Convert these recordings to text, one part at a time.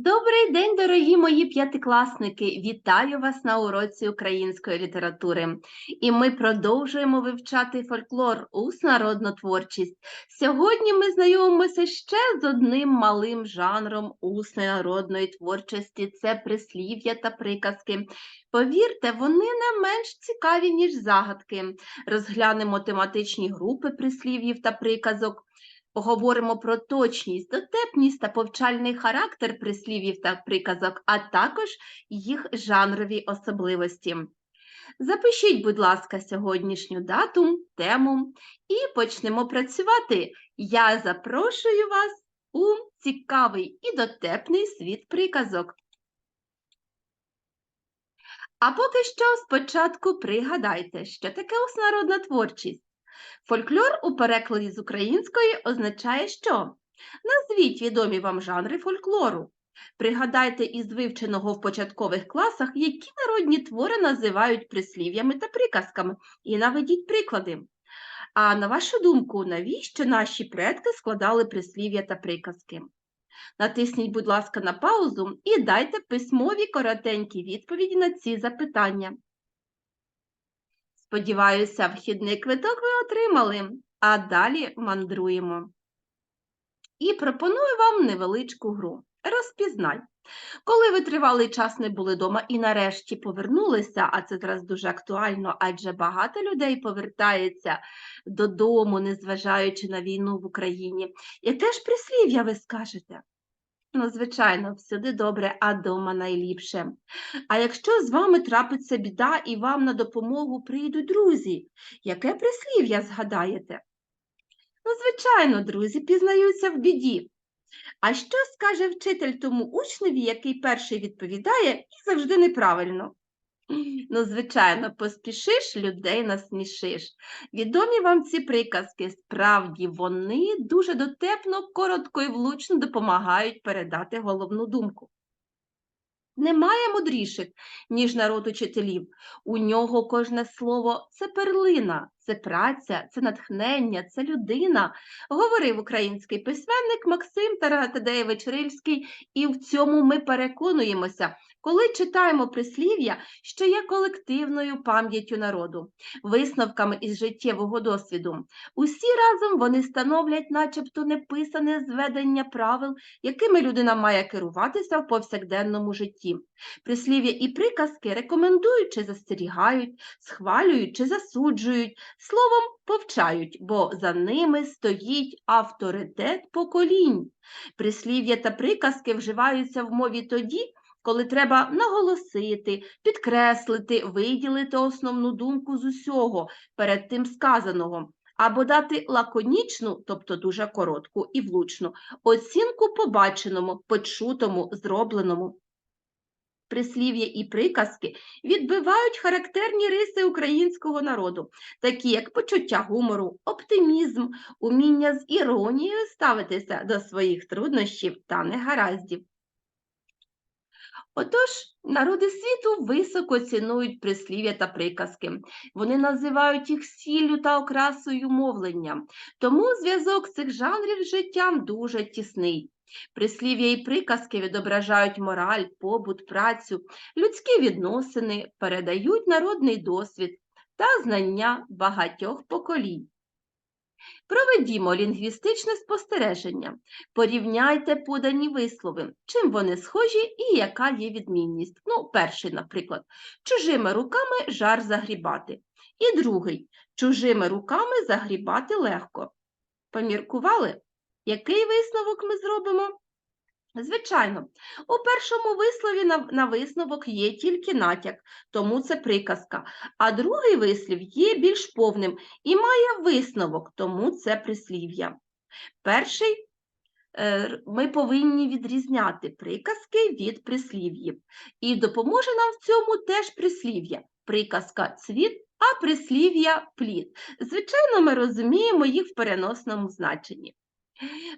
Добрий день, дорогі мої п'ятикласники! Вітаю вас на уроці української літератури. І ми продовжуємо вивчати фольклор, народну творчість. Сьогодні ми знайомимося ще з одним малим жанром усної творчості це прислів'я та приказки. Повірте, вони не менш цікаві, ніж загадки. Розглянемо тематичні групи прислів'їв та приказок. Поговоримо про точність, дотепність та повчальний характер прислів'їв та приказок, а також їх жанрові особливості. Запишіть, будь ласка, сьогоднішню дату, тему і почнемо працювати. Я запрошую вас у цікавий і дотепний світ приказок. А поки що спочатку пригадайте, що таке уснародна творчість. Фольклор у перекладі з української означає що? Назвіть відомі вам жанри фольклору. Пригадайте із вивченого в початкових класах, які народні твори називають прислів'ями та приказками, і наведіть приклади. А на вашу думку, навіщо наші предки складали прислів'я та приказки? Натисніть, будь ласка, на паузу і дайте письмові коротенькі відповіді на ці запитання. Сподіваюся, вхідний квиток ви отримали, а далі мандруємо. І пропоную вам невеличку гру. Розпізнай. Коли ви тривалий час не були вдома і нарешті повернулися, а це зараз дуже актуально, адже багато людей повертається додому, незважаючи на війну в Україні. Яке ж прислів'я ви скажете? Ну, звичайно, всюди добре, а дома найліпше. А якщо з вами трапиться біда і вам на допомогу прийдуть друзі, яке прислів'я згадаєте? Ну, звичайно, друзі пізнаються в біді. А що скаже вчитель тому учневі, який перший відповідає і завжди неправильно? Ну, звичайно, поспішиш, людей насмішиш. Відомі вам ці приказки, справді вони дуже дотепно, коротко і влучно допомагають передати головну думку. Немає мудріших, ніж народ учителів. У нього кожне слово це перлина, це праця, це натхнення, це людина, говорив український письменник Максим Таратадеєвич Рильський, і в цьому ми переконуємося, коли читаємо прислів'я, що є колективною пам'яттю народу, висновками із життєвого досвіду. Усі разом вони становлять, начебто, неписане зведення правил, якими людина має керуватися в повсякденному житті. Прислів'я і приказки рекомендують чи застерігають, схвалюють чи засуджують, словом повчають, бо за ними стоїть авторитет поколінь. Прислів'я та приказки вживаються в мові тоді, коли треба наголосити, підкреслити, виділити основну думку з усього перед тим сказаного, або дати лаконічну, тобто дуже коротку і влучну, оцінку побаченому, почутому, зробленому. Прислів'я і приказки відбивають характерні риси українського народу, такі як почуття гумору, оптимізм, уміння з іронією ставитися до своїх труднощів та негараздів. Отож, народи світу високо цінують прислів'я та приказки. Вони називають їх сіллю та окрасою мовлення, тому зв'язок цих жанрів з життям дуже тісний. Прислів'я і приказки відображають мораль, побут, працю, людські відносини, передають народний досвід та знання багатьох поколінь. Проведімо лінгвістичне спостереження. Порівняйте подані вислови, чим вони схожі і яка є відмінність. Ну, перший, наприклад, чужими руками жар загрібати. І другий чужими руками загрібати легко. Поміркували? Який висновок ми зробимо? Звичайно, у першому вислові на, висновок є тільки натяк, тому це приказка, а другий вислів є більш повним і має висновок, тому це прислів'я. Перший е, ми повинні відрізняти приказки від прислів'їв. І допоможе нам в цьому теж прислів'я. Приказка цвіт, а прислів'я плід. Звичайно, ми розуміємо їх в переносному значенні.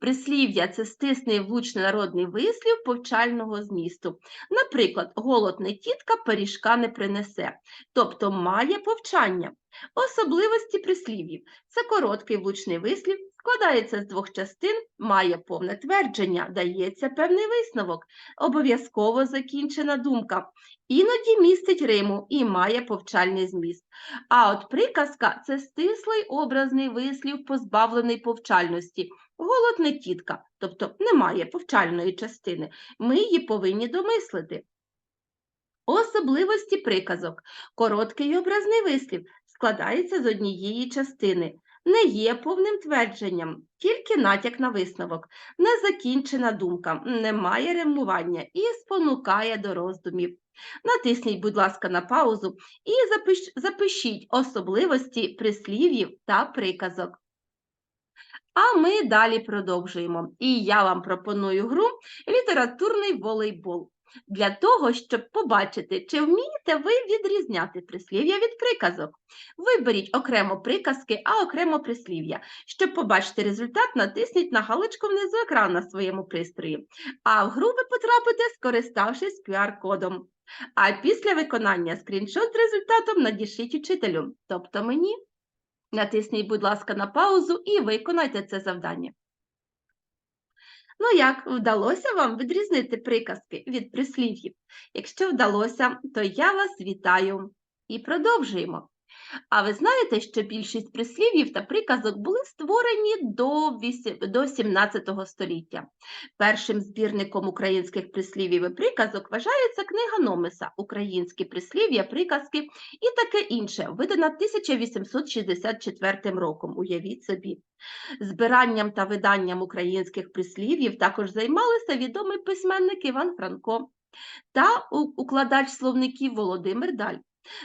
Прислів'я це стисний влучний народний вислів повчального змісту. Наприклад, голод не тітка, пиріжка не принесе, тобто має повчання. Особливості прислів'їв це короткий влучний вислів, складається з двох частин, має повне твердження, дається певний висновок, обов'язково закінчена думка, іноді містить риму і має повчальний зміст. А от приказка це стислий образний вислів, позбавлений повчальності. Голод не тітка, тобто немає повчальної частини. Ми її повинні домислити. Особливості приказок. Короткий і образний вислів складається з однієї частини. Не є повним твердженням, тільки натяк на висновок, незакінчена думка, немає римування і спонукає до роздумів. Натисніть, будь ласка, на паузу і запиш- запишіть особливості прислів'їв та приказок. А ми далі продовжуємо. І я вам пропоную гру літературний волейбол. Для того, щоб побачити, чи вмієте ви відрізняти прислів'я від приказок. Виберіть окремо приказки, а окремо прислів'я. Щоб побачити результат, натисніть на галочку внизу екрану на своєму пристрої. А в гру ви потрапите, скориставшись QR-кодом. А після виконання скріншот з результатом надішліть учителю, тобто мені. Натисніть, будь ласка, на паузу і виконайте це завдання. Ну як, вдалося вам відрізнити приказки від прислів'їв? Якщо вдалося, то я вас вітаю і продовжуємо. А ви знаєте, що більшість прислів'їв та приказок були створені до, до 17 століття. Першим збірником українських прислів'їв і приказок вважається книга Номеса Українські прислів'я, приказки і таке інше, видана 1864 роком. Уявіть собі. Збиранням та виданням українських прислів'їв також займалися відомий письменник Іван Франко та укладач словників Володимир Даль.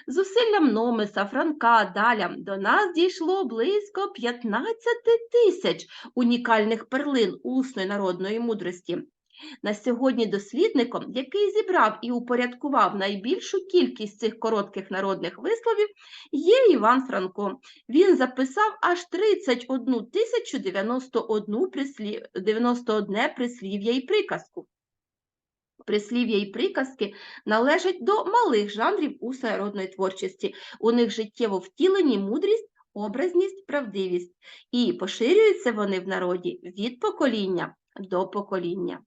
Зусиллям Номеса, Франка, Даля до нас дійшло близько 15 тисяч унікальних перлин усної народної мудрості. На сьогодні дослідником, який зібрав і упорядкував найбільшу кількість цих коротких народних висловів, є Іван Франко. Він записав аж 31 тисячу 91 прислів... 91 прислів'я і приказку. Прислів'я і приказки належать до малих жанрів усенародної творчості. У них життєво втілені мудрість, образність, правдивість. І поширюються вони в народі від покоління до покоління.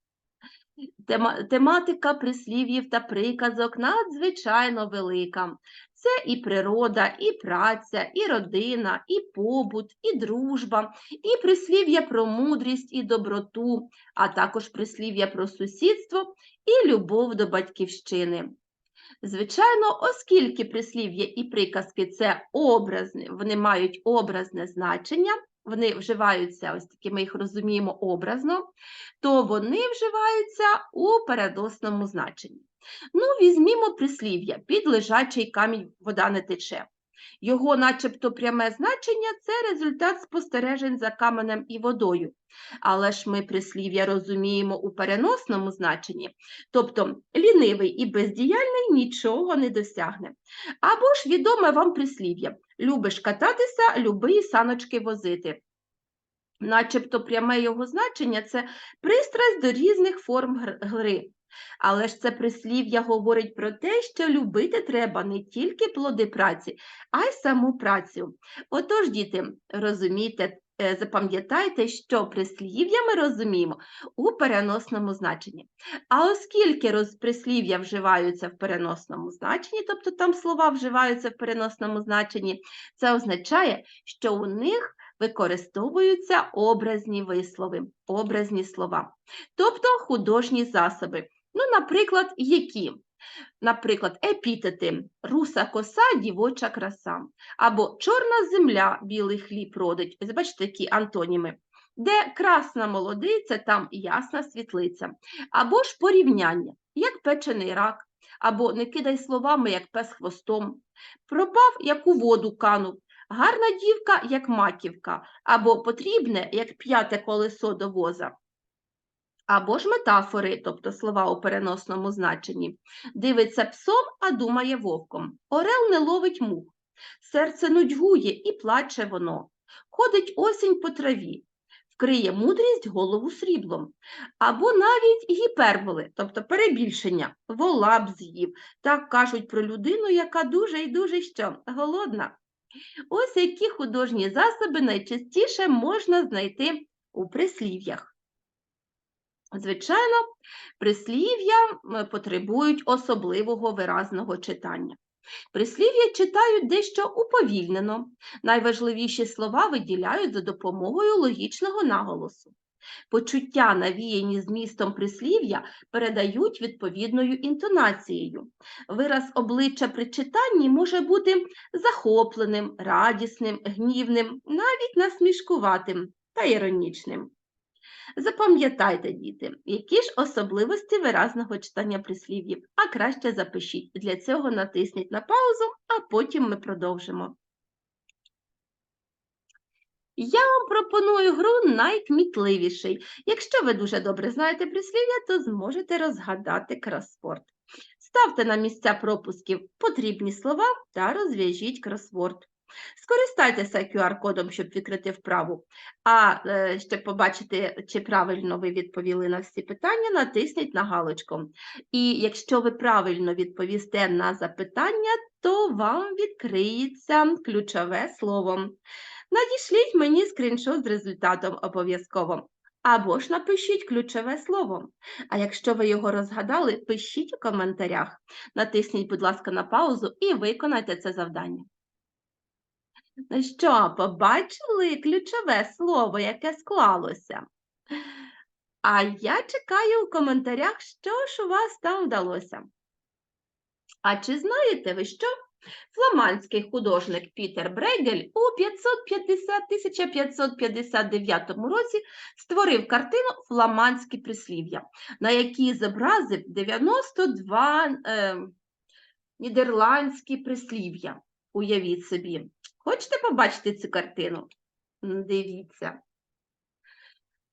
Тема- тематика прислів'їв та приказок надзвичайно велика. Це і природа, і праця, і родина, і побут, і дружба, і прислів'я про мудрість і доброту, а також прислів'я про сусідство і любов до батьківщини. Звичайно, оскільки прислів'я і приказки це образне, вони мають образне значення, вони вживаються, ось таки ми їх розуміємо образно, то вони вживаються у переносному значенні. Ну, візьмімо прислів'я під лежачий камінь вода не тече. Його, начебто, пряме значення це результат спостережень за каменем і водою. Але ж ми прислів'я розуміємо у переносному значенні, тобто лінивий і бездіяльний нічого не досягне. Або ж відоме вам прислів'я любиш кататися, люби саночки возити. Начебто пряме його значення це пристрасть до різних форм гри. Але ж це прислів'я говорить про те, що любити треба не тільки плоди праці, а й саму працю. Отож, діти, розумійте, запам'ятайте, що прислів'я ми розуміємо у переносному значенні. А оскільки прислів'я вживаються в переносному значенні, тобто там слова вживаються в переносному значенні, це означає, що у них використовуються образні вислови, образні слова, тобто художні засоби. Ну, наприклад, які? Наприклад, епітети руса коса, дівоча краса, або чорна земля, білий хліб родить. Ось бачите, такі антоніми. Де красна молодиця, там ясна світлиця. Або ж порівняння, як печений рак, або не кидай словами, як пес хвостом. Пропав, як у воду канув, гарна дівка, як маківка, або потрібне, як п'яте колесо до воза. Або ж метафори, тобто слова у переносному значенні. Дивиться псом, а думає вовком. Орел не ловить мух. Серце нудьгує і плаче воно. Ходить осінь по траві. Вкриє мудрість голову сріблом. Або навіть гіперболи, тобто перебільшення, вола б з'їв. Так кажуть про людину, яка дуже і дуже що голодна. Ось які художні засоби найчастіше можна знайти у прислів'ях. Звичайно, прислів'я потребують особливого виразного читання. Прислів'я читають дещо уповільнено. Найважливіші слова виділяють за допомогою логічного наголосу. Почуття, навіяні змістом прислів'я, передають відповідною інтонацією. Вираз обличчя при читанні може бути захопленим, радісним, гнівним, навіть насмішкуватим та іронічним. Запам'ятайте, діти, які ж особливості виразного читання прислів'їв, а краще запишіть. Для цього натисніть на паузу, а потім ми продовжимо. Я вам пропоную гру найкмітливіший. Якщо ви дуже добре знаєте прислів'я, то зможете розгадати кросворд. Ставте на місця пропусків потрібні слова та розв'яжіть кросворд. Скористайтеся QR-кодом, щоб відкрити вправу. А е, щоб побачити, чи правильно ви відповіли на всі питання, натисніть на галочку. І якщо ви правильно відповісте на запитання, то вам відкриється ключове слово. Надішліть мені скріншот з результатом обов'язково. Або ж напишіть ключове слово. А якщо ви його розгадали, пишіть у коментарях. Натисніть, будь ласка, на паузу і виконайте це завдання. Що, побачили ключове слово, яке склалося? А я чекаю у коментарях, що ж у вас там вдалося. А чи знаєте ви, що фламандський художник Пітер Брейгель у 550 1559 році створив картину Фламандські прислів'я, на якій зобразив 92 е, нідерландські прислів'я. Уявіть собі. Хочете побачити цю картину? Дивіться.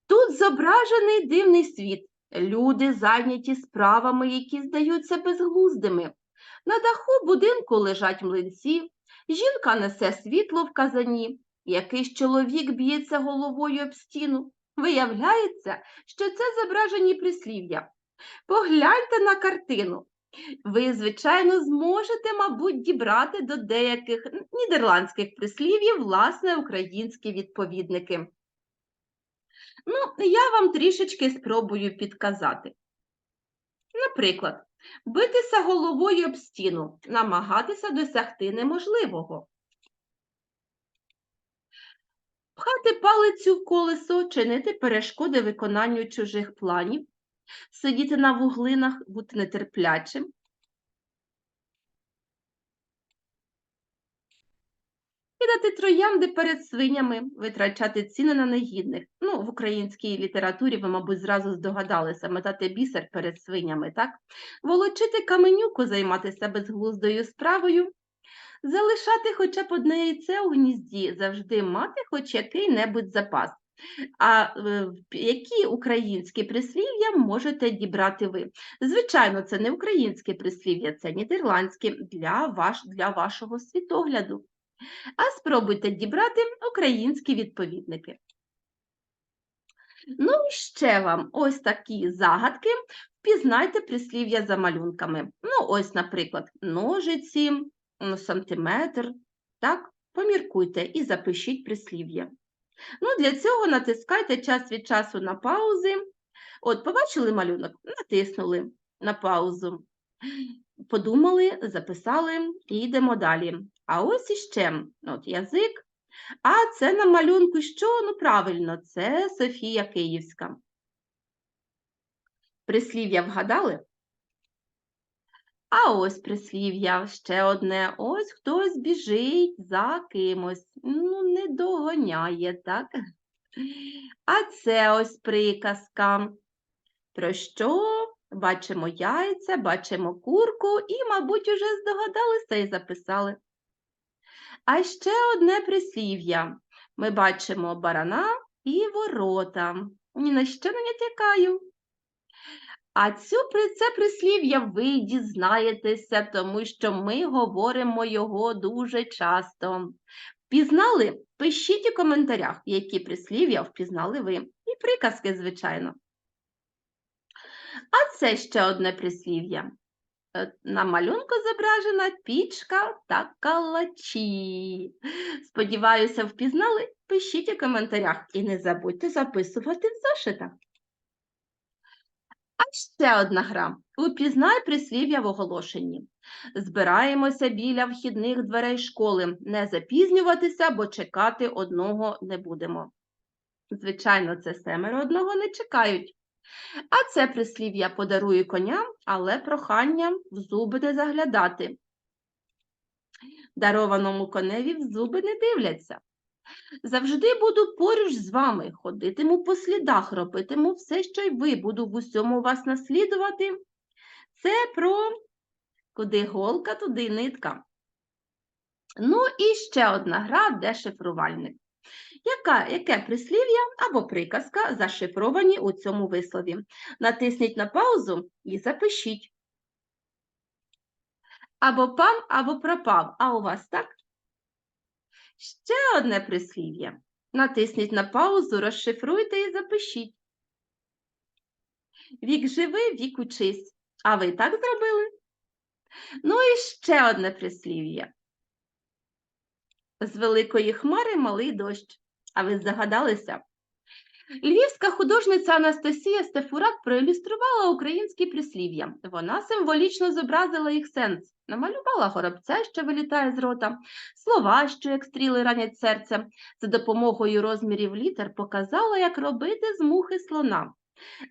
Тут зображений дивний світ. Люди зайняті справами, які здаються безглуздими. На даху будинку лежать млинці, жінка несе світло в казані, якийсь чоловік б'ється головою об стіну. Виявляється, що це зображені прислів'я. Погляньте на картину. Ви, звичайно, зможете, мабуть, дібрати до деяких нідерландських прислів'їв власне українські відповідники. Ну, я вам трішечки спробую підказати. Наприклад, битися головою об стіну, намагатися досягти неможливого. Пхати палицю в колесо, чинити перешкоди виконанню чужих планів, сидіти на вуглинах, бути нетерплячим. Кидати троянди перед свинями, витрачати ціни на негідних. Ну, в українській літературі ви, мабуть, зразу здогадалися метати бісер перед свинями, так? Волочити каменюку, займатися безглуздою справою, залишати хоча б одне яйце у гнізді, завжди мати хоч який-небудь запас. А е, які українські прислів'я можете дібрати ви? Звичайно, це не українське прислів'я, це нідерландське для, ваш, для вашого світогляду. А спробуйте дібрати українські відповідники. Ну і ще вам ось такі загадки. Впізнайте прислів'я за малюнками. Ну, ось, наприклад, ножиці, сантиметр. Так, поміркуйте і запишіть прислів'я. Ну, для цього натискайте час від часу на паузи. От, побачили малюнок? Натиснули на паузу. Подумали, записали і йдемо далі. А ось іще от язик. А це на малюнку що? Ну, правильно, це Софія Київська. Прислів'я вгадали? А ось прислів'я ще одне. Ось хтось біжить за кимось. Ну, не доганяє, так? А це ось приказка. Про що? Бачимо яйця, бачимо курку і, мабуть, уже здогадалися і записали. А ще одне прислів'я. Ми бачимо барана і ворота. Ні на що не натякаю. А цю це прислів'я ви дізнаєтеся, тому що ми говоримо його дуже часто. Впізнали? Пишіть у коментарях, які прислів'я впізнали ви. І приказки, звичайно. А це ще одне прислів'я. Е, На малюнку зображена пічка та калачі. Сподіваюся, впізнали? Пишіть у коментарях і не забудьте записувати в зошитах. А ще одна гра. Упізнай прислів'я в оголошенні. Збираємося біля вхідних дверей школи. Не запізнюватися, бо чекати одного не будемо. Звичайно, це семеро одного не чекають. А це прислів'я подарую коням, але проханням в зуби не заглядати. Дарованому коневі в зуби не дивляться. Завжди буду поруч з вами, ходитиму по слідах, робитиму все, що й ви, буду в усьому вас наслідувати. Це про куди голка, туди нитка. Ну і ще одна гра дешифрувальник. Яка, яке прислів'я або приказка зашифровані у цьому вислові? Натисніть на паузу і запишіть. Або пан, або пропав. А у вас так? Ще одне прислів'я. Натисніть на паузу, розшифруйте і запишіть. Вік живи, вік учись. А ви так зробили? Ну і ще одне прислів'я. З великої хмари малий дощ. А ви здогадалися? Львівська художниця Анастасія Стефурак проілюструвала українські прислів'я. Вона символічно зобразила їх сенс, намалювала горобця, що вилітає з рота, слова, що як стріли ранять серце. За допомогою розмірів літер показала, як робити з мухи слона.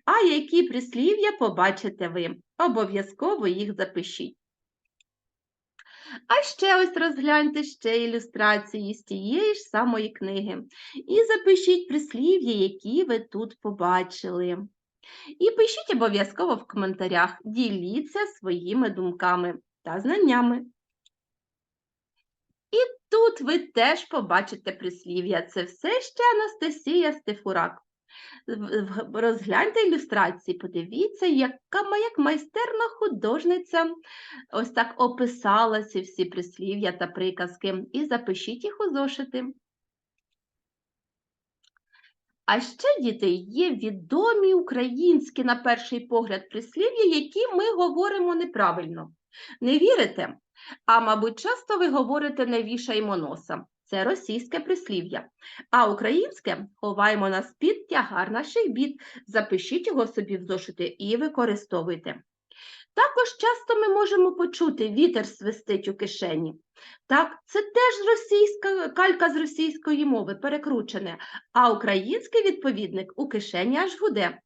А які прислів'я побачите ви? Обов'язково їх запишіть. А ще ось розгляньте ще ілюстрації з тієї ж самої книги. І запишіть прислів'я, які ви тут побачили. І пишіть обов'язково в коментарях, діліться своїми думками та знаннями. І тут ви теж побачите прислів'я. Це все ще Анастасія Стефурак. Розгляньте ілюстрації, подивіться, яка як майстерна художниця ось так описала ці всі прислів'я та приказки, і запишіть їх у зошити. А ще, діти, є відомі українські, на перший погляд, прислів'я, які ми говоримо неправильно. Не вірите? А, мабуть, часто ви говорите не вішаймо носа. Це російське прислів'я. А українське ховаємо на спід тягар наших бід. Запишіть його собі в зошити і використовуйте. Також часто ми можемо почути вітер свистить у кишені. Так, це теж російська калька з російської мови, перекручене, а український відповідник у кишені аж гуде.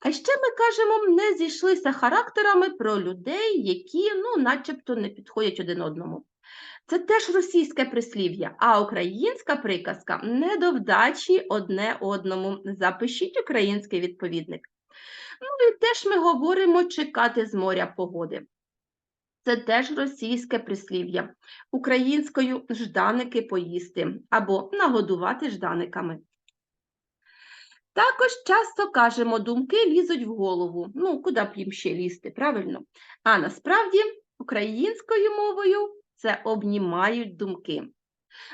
А ще ми кажемо, не зійшлися характерами про людей, які ну, начебто не підходять один одному. Це теж російське прислів'я, а українська приказка не до вдачі одне одному. Запишіть український відповідник. Ну і теж ми говоримо чекати з моря погоди. Це теж російське прислів'я. Українською жданики поїсти або нагодувати жданиками. Також часто кажемо, думки лізуть в голову. Ну, куди б їм ще лізти, правильно? А насправді українською мовою це обнімають думки.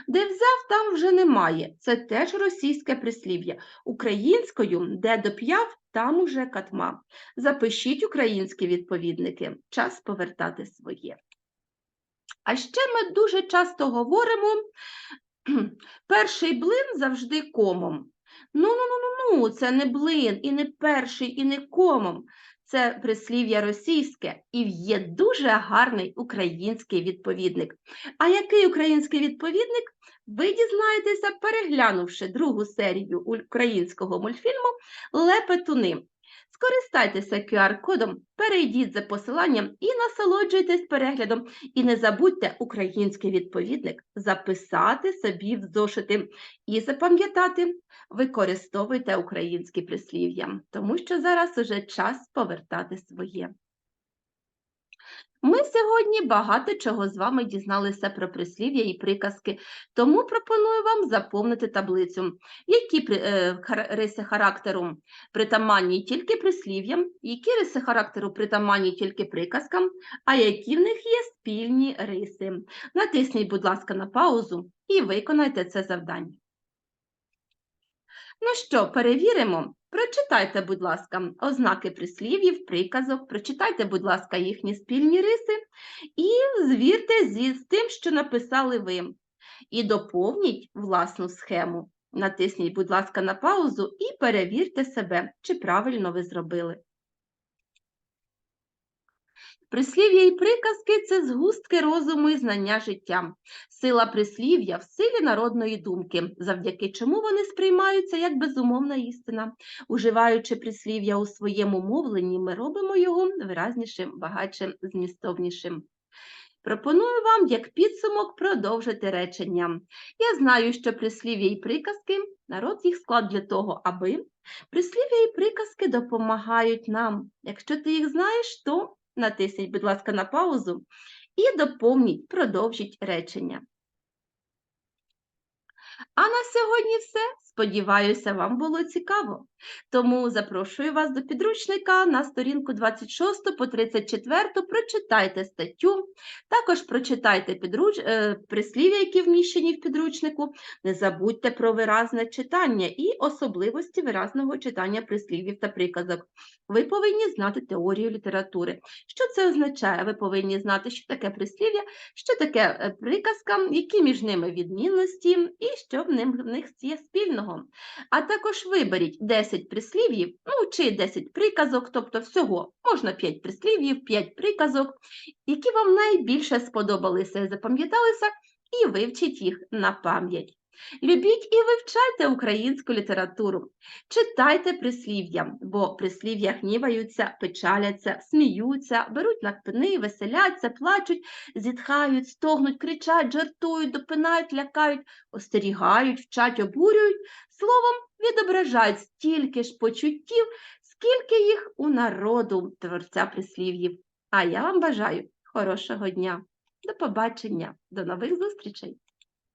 Де взяв, там вже немає. Це теж російське прислів'я. Українською, де доп'яв, там уже катма. Запишіть українські відповідники. Час повертати своє. А ще ми дуже часто говоримо, перший блин завжди комом. Ну, ну, ну, ну, ну, це не блин, і не перший, і не комом. Це прислів'я російське і є дуже гарний український відповідник. А який український відповідник? Ви дізнаєтеся, переглянувши другу серію українського мультфільму Лепетуни. Скористайтеся QR-кодом, перейдіть за посиланням і насолоджуйтесь переглядом. І не забудьте український відповідник записати собі в зошити і запам'ятати, використовуйте українські прислів'я, тому що зараз уже час повертати своє. Ми сьогодні багато чого з вами дізналися про прислів'я і приказки, тому пропоную вам заповнити таблицю. Які е, риси характеру притаманні тільки прислів'ям, які риси характеру притаманні тільки приказкам, а які в них є спільні риси. Натисніть, будь ласка, на паузу і виконайте це завдання. Ну що, перевіримо? Прочитайте, будь ласка, ознаки прислів'їв, приказок, прочитайте, будь ласка, їхні спільні риси і звірте зі, з тим, що написали ви. І доповніть власну схему. Натисніть, будь ласка, на паузу і перевірте себе, чи правильно ви зробили. Прислів'я і приказки це згустки розуму і знання життя. Сила прислів'я в силі народної думки, завдяки чому вони сприймаються як безумовна істина. Уживаючи прислів'я у своєму мовленні, ми робимо його виразнішим, багатшим, змістовнішим. Пропоную вам як підсумок продовжити речення. Я знаю, що прислів'я і приказки народ їх склад для того, аби прислів'я і приказки допомагають нам. Якщо ти їх знаєш, то натисніть, будь ласка, на паузу і доповніть, продовжіть речення. А на сьогодні все. Сподіваюся, вам було цікаво. Тому запрошую вас до підручника на сторінку 26 по 34. Прочитайте статтю, також прочитайте підруч... е, прислів'я, які вміщені в підручнику. Не забудьте про виразне читання і особливості виразного читання прислів'їв та приказок. Ви повинні знати теорію літератури. Що це означає? Ви повинні знати, що таке прислів'я, що таке е, приказка, які між ними відмінності і що в них є спільного. А також виберіть 10 прислів'їв, ну чи 10 приказок, тобто всього можна 5 прислів'їв, 5 приказок, які вам найбільше сподобалися і запам'яталися, і вивчіть їх на пам'ять. Любіть і вивчайте українську літературу. Читайте прислів'я, бо прислів'я гніваються, печаляться, сміються, беруть на кпини, веселяться, плачуть, зітхають, стогнуть, кричать, жартують, допинають, лякають, остерігають, вчать, обурюють, словом, відображають стільки ж почуттів, скільки їх у народу творця прислів'їв. А я вам бажаю хорошого дня. До побачення, до нових зустрічей!